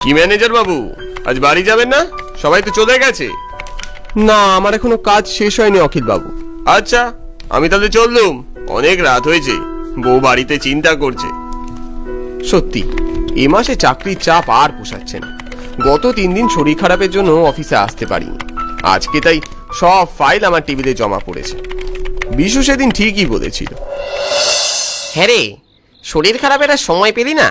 কি ম্যানেজার বাবু? আজ বাড়ি যাবেন না? সবাই তো চলে গেছে। না আমার এখনও কাজ শেষ হয়নি অখিল বাবু। আচ্ছা আমি তাহলে চললুম। অনেক রাত হয়েছে। বউ বাড়িতে চিন্তা করছে। সত্যি এ মাসে চাকরির চাপ আর পোষাচ্ছে না। গত তিন দিন শরীর খারাপের জন্য অফিসে আসতে পারিনি। আজকে তাই সব ফাইল আমার টেবিলে জমা পড়েছে। বিশু সেদিন ঠিকই বলেছিল। হ্যাঁ রে শরীর খারাপের আর সময় পেলি না?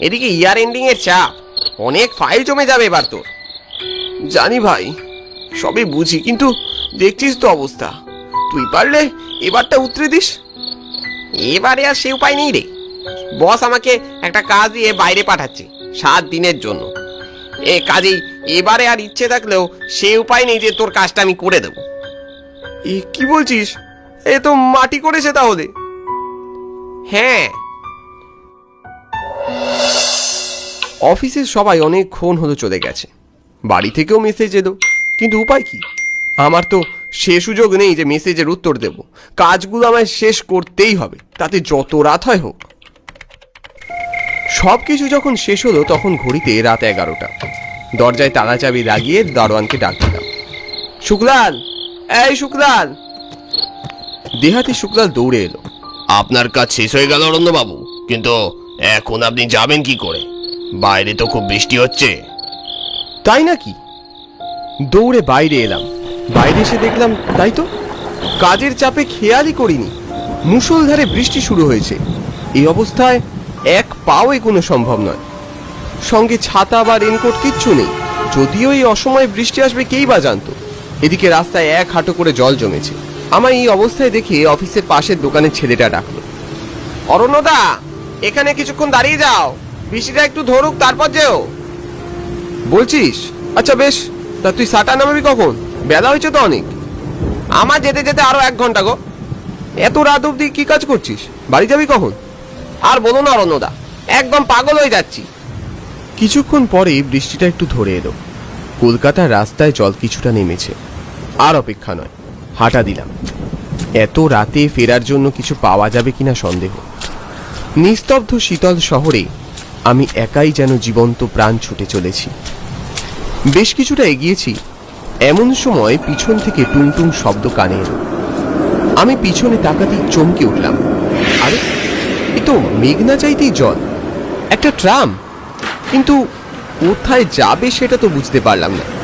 এদিকে ইয়ার এন্ডিং এর চাপ। অনেক ফাইল জমে যাবে এবার তোর। জানি ভাই, সবই বুঝি, কিন্তু দেখছিস তো অবস্থা। তুই পারলে এবারটা উতরে দিস। এবারে আর সে উপায় নেই রে। বস আমাকে একটা কাজ দিয়ে বাইরে পাঠাচ্ছে, সাত দিনের জন্য। এ কাজেই এবারে আর ইচ্ছে থাকলেও সে উপায় নেই যে তোর কাজটা আমি করে দেবো। এ কি বলছিস? এ তো মাটি করেছে তাহলে। হ্যাঁ। অফিসের সবাই অনেক অনেকক্ষণ হলো চলে গেছে। বাড়ি থেকেও মেসেজ এলো। কিন্তু উপায় কি? আমার তো সে সুযোগ নেই যে মেসেজের উত্তর দেব। কাজগুলো আমায় শেষ করতেই হবে। তাতে যত রাত হয় হোক। সব কিছু যখন শেষ হলো, তখন ঘড়িতে রাত এগারোটা। দরজায় তালা চাবি লাগিয়ে দারোয়ানকে ডাক দিলাম। শুক্লাল! এই শুক্লাল! দেহাতি শুক্লাল দৌড়ে এলো। আপনার কাজ শেষ হয়ে গেল অরণ্যবাবু। কিন্তু এখন আপনি যাবেন কি করে? বাইরে তো খুব বৃষ্টি হচ্ছে। তাই নাকি? দৌড়ে বাইরে এলাম। বাইরে এসে দেখলাম, তাই তো? কাজের চাপে খেয়ালই করিনি। মুষলধারে বৃষ্টি শুরু হয়েছে। এই অবস্থায় এক পাও এগোনো সম্ভব নয়। সঙ্গে ছাতা বা রেনকোট কিচ্ছু নেই। যদিও এই অসময়ে বৃষ্টি আসবে, কেই বা জানতো? এদিকে রাস্তায় এক হাঁটু করে জল জমেছে। আমার এই অবস্থায় দেখে অফিসের পাশের দোকানের ছেলেটা ডাকলো, অরণ্যদা, এখানে কিছুক্ষণ দাঁড়িয়ে যাও। বৃষ্টিটা একটু ধরুক, তারপর যেও। বলছিস? আচ্ছা বেশ। তা তুই সাটা নামাবি কখন? বেলা হয়েছে তো অনেক। আমার যেতে যেতে আরও এক ঘণ্টা গো। এত রাত অব্দি কি কাজ করছিস? বাড়ি যাবি কখন? আর বলো না অরণ্যদা একদম পাগল হয়ে যাচ্ছি। কিছুক্ষণ পরে বৃষ্টিটা একটু ধরে এলো। কলকাতার রাস্তায় জল কিছুটা নেমেছে। আর অপেক্ষা নয়, হাঁটা দিলাম। এত রাতে ফেরার জন্য কিছু পাওয়া যাবে কিনা সন্দেহ। নিস্তব্ধ শীতল শহরে আমি একাই যেন জীবন্ত প্রাণ ছুটে চলেছি। বেশ কিছুটা এগিয়েছি। এমন সময় পিছন থেকে টুংটুং শব্দ কানে এলো। আমি পিছনে তাকাতেই চমকে উঠলাম। আরে, এ তো মেঘনা চাইতেই জল। একটা ট্রাম। কিন্তু কোথায় যাবে সেটা তো বুঝতে পারলাম না।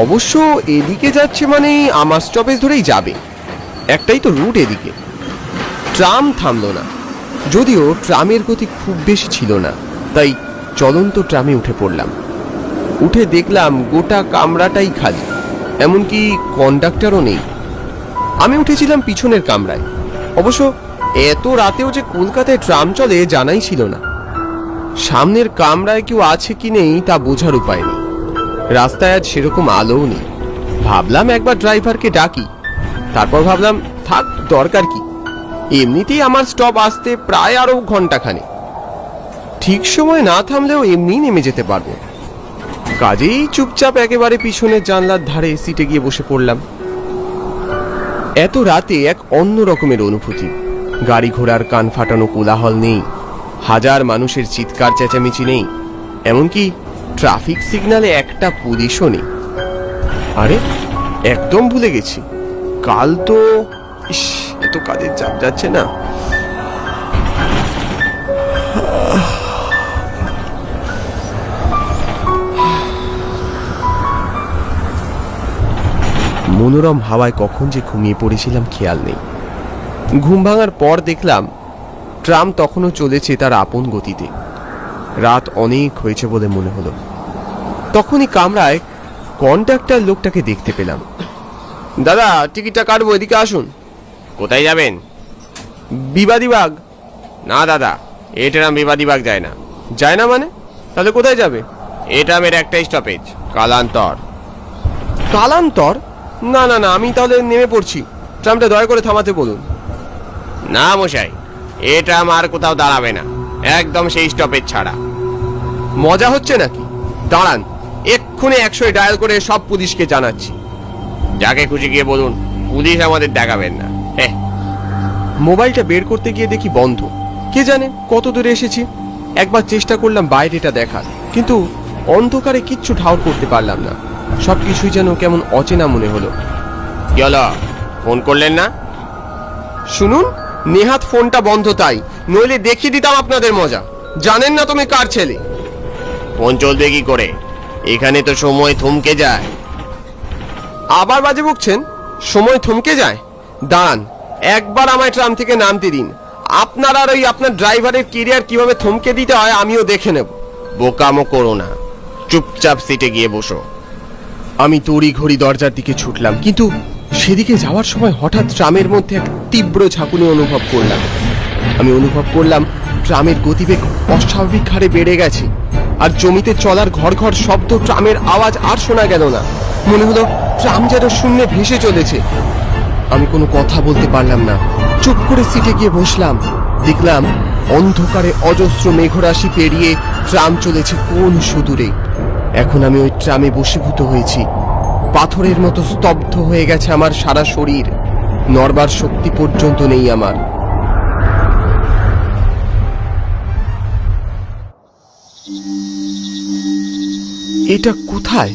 অবশ্য এদিকে যাচ্ছে মানে আমার স্টপেজ ধরেই যাবে। একটাই তো রুট এদিকে। ট্রাম থামলো না। যদিও ট্রামের গতি খুব বেশি ছিল না, তাই চলন্ত ট্রামে উঠে পড়লাম। উঠে দেখলাম গোটা কামরাটাই খালি, এমনকি কন্ডাক্টরও নেই। আমি উঠেছিলাম পিছনের কামরায়। অবশ্য এত রাতেও যে কলকাতায় ট্রাম চলে জানাই ছিল না। সামনের কামরায় কেউ আছে কি নেই তা বোঝার উপায় নেই। রাস্তায় আজ সেরকম আলোও নেই। ভাবলাম একবার ড্রাইভারকে ডাকি। তারপর ভাবলাম, থাক, দরকার কি? এমনিতেই আমার স্টপ আসতে প্রায় আরও ঘন্টাখানে ঠিক সময় না থামলেও এমনিই নেমে যেতে পারব। কাজেই চুপচাপ একেবারে পিছনের জানলার ধারে সিটে গিয়ে বসে পড়লাম। এত রাতে এক অন্য রকমের অনুভূতি। গাড়ি ঘোড়ার কান ফাটানো কোলাহল নেই। হাজার মানুষের চিৎকার, চেঁচামেচি নেই। এমনকি ট্রাফিক সিগনালে একটা পুলিশও নেই। আরে, একদম ভুলে গেছি। কাল তো, ইস এত কাজের চাপ যাচ্ছে না। মনোরম হাওয়ায় কখন যে ঘুমিয়ে পড়েছিলাম খেয়াল নেই। ঘুম ভাঙার পর দেখলাম ট্রাম তখনও চলেছে তার আপন গতিতে। রাত অনেক হয়েছে বলে মনে হলো। তখনই কামরায় কন্ট্রাক্টর লোকটাকে দেখতে পেলাম। দাদা, টিকিটটা কাটবো, এদিকে আসুন। কোথায় যাবেন? বিবাদীবাগ না দাদা এ ট্রাম বিবাদীবাগ যায় না। যায় না মানে? তাহলে কোথায় যাবে? এ ট্রামের একটাই স্টপেজ কালান্তর। কালান্তর? না না না আমি তাহলে নেমে পড়ছি। ট্রামটা দয়া করে থামাতে বলুন। না মশাই এ ট্রাম আর কোথাও দাঁড়াবে না। একদম সেই স্টপেজ ছাড়া। মজা হচ্ছে নাকি? দাঁড়ান এক্ষুনি একশো ডায়াল করে সব পুলিশকে জানাচ্ছি। যাকে খুশি গিয়ে বলুন পুলিশ আমাদের দেখাবেন না। হ্যাঁ। মোবাইলটা বের করতে গিয়ে দেখি বন্ধ। কে জানে কত দূরে এসেছি? একবার চেষ্টা করলাম বাইরেটা দেখার কিন্তু অন্ধকারে কিচ্ছু ঠাউর করতে পারলাম না। সব কিছুই যেন কেমন অচেনা মনে হলো। কি ফোন করলেন না? শুনুন নেহাত ফোনটা বন্ধ তাই। নইলে দেখিয়ে দিতাম আপনাদের মজা। জানেন না তুমি কার ছেলে। ফোন চলবে কি করে? এখানে তো সময় থমকে যায়। আবার বাজে বকছেন? সময় থমকে যায়? দাঁড়ান একবার আমায় ট্রাম থেকে নামতে দিন। আপনার আর ওই আপনার ড্রাইভারের কেরিয়ার কীভাবে থমকে দিতে হয় আমিও দেখে নেব। বোকামো করো না। চুপচাপ সিটে গিয়ে বসো। আমি তড়ি ঘড়ি দরজার দিকে ছুটলাম, কিন্তু সেদিকে যাওয়ার সময় হঠাৎ ট্রামের মধ্যে এক তীব্র ঝাঁকুনি অনুভব করলাম। আমি অনুভব করলাম ট্রামের গতিবেগ অস্বাভাবিক হারে বেড়ে গেছে, আর জমিতে চলার ঘর ঘর শব্দ ট্রামের আওয়াজ আর শোনা গেল না। মনে হলো ট্রাম যেন শূন্যে ভেসে চলেছে। আমি কোনো কথা বলতে পারলাম না। চুপ করে সিটে গিয়ে বসলাম। দেখলাম অন্ধকারে অজস্র মেঘরাশি পেরিয়ে ট্রাম চলেছে কোন সুদূরে। এখন আমি ওই ট্রামে বসীভূত হয়েছি। পাথরের মতো স্তব্ধ হয়ে গেছে আমার সারা শরীর। নরবার শক্তি পর্যন্ত নেই আমার। এটা কোথায়?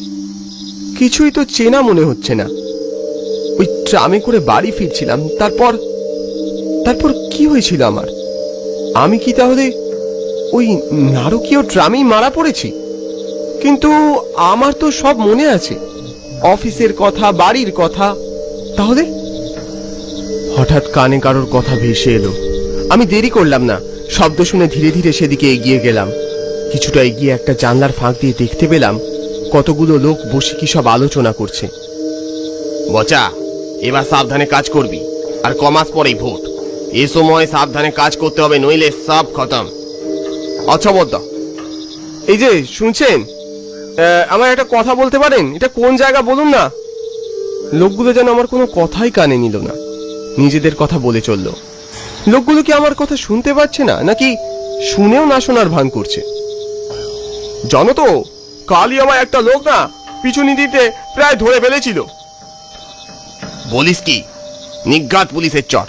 কিছুই তো চেনা মনে হচ্ছে না। ওই ট্রামে করে বাড়ি ফিরছিলাম, তারপর তারপর কি হয়েছিল আমার? আমি কি তাহলে ওই নারকীয় ট্রামেই মারা পড়েছি? কিন্তু আমার তো সব মনে আছে। অফিসের কথা, বাড়ির কথা। তাহলে? হঠাৎ কানে কারোর কথা ভেসে এলো। আমি দেরি করলাম না। শব্দ শুনে ধীরে ধীরে সেদিকে এগিয়ে গেলাম। কিছুটা এগিয়ে একটা জানলার ফাঁক দিয়ে দেখতে পেলাম কতগুলো লোক বসে কি সব আলোচনা করছে। বচা এবার সাবধানে কাজ করবি। আর কমাস পরেই ভোট। এ সময় সাবধানে কাজ করতে হবে, নইলে সব খতম। আচ্ছা বদ্দা। এই যে, শুনছেন? আমার একটা কথা বলতে পারেন? এটা কোন জায়গা বলুন না। লোকগুলো যেন আমার কোনো কথাই কানে নিল না। নিজেদের কথা বলে চলল। লোকগুলো কি আমার কথা শুনতে পাচ্ছে না, নাকি শুনেও না শোনার ভান করছে? জানো তো, কালই আমার একটা লোক না পিছু দিতে প্রায় ধরে ফেলেছিল। বলিস কি? নিজ্ঞাত পুলিশের চর।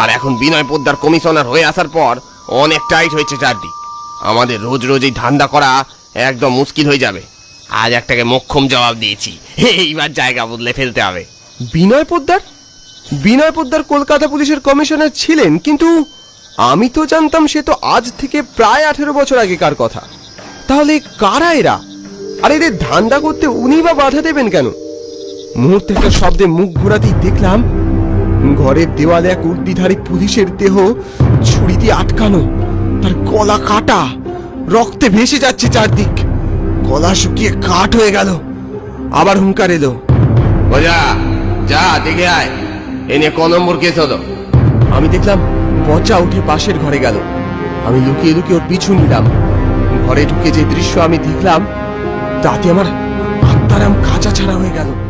আর এখন বিনয় পোদ্দার কমিশনার হয়ে আসার পর অনেক টাইট হয়েছে চারদিক। আমাদের রোজ রোজ এই ধান্দা করা একদম মুশকিল হয়ে যাবে। আজ একটাকে মক্ষম জবাব দিয়েছি। এইবার জায়গা বদলে ফেলতে হবে। বিনয় পোদ্দার? বিনয় পোদ্দার কলকাতা পুলিশের কমিশনার ছিলেন, কিন্তু আমি তো জানতাম সে তো আজ থেকে প্রায় আঠেরো বছর আগেকার কথা। তাহলে কারা এরা? আর এদের ধান্দা করতে উনি বা বাধা দেবেন কেন? মুহূর্তে একটা শব্দে মুখ ঘোরাতেই দেখলাম ঘরের দেওয়ালে এক উর্দিধারী পুলিশের দেহ ছুরি দিয়ে আটকানো তার গলা কাটা রক্তে ভেসে যাচ্ছে চারদিক। গলা শুকিয়ে কাঠ হয়ে গেল। আবার হুঙ্কার এলো। বোঝা যা দেখে আয়। এনে ক নম্বর কেস হলো? আমি দেখলাম পচা উঠে পাশের ঘরে গেল। আমি লুকিয়ে লুকিয়ে ওর পিছু নিলাম। ঘরে ঢুকে যে দৃশ্য আমি দেখলাম তাতে আমার আত্মারাম কাঁচা ছাড়া হয়ে গেল।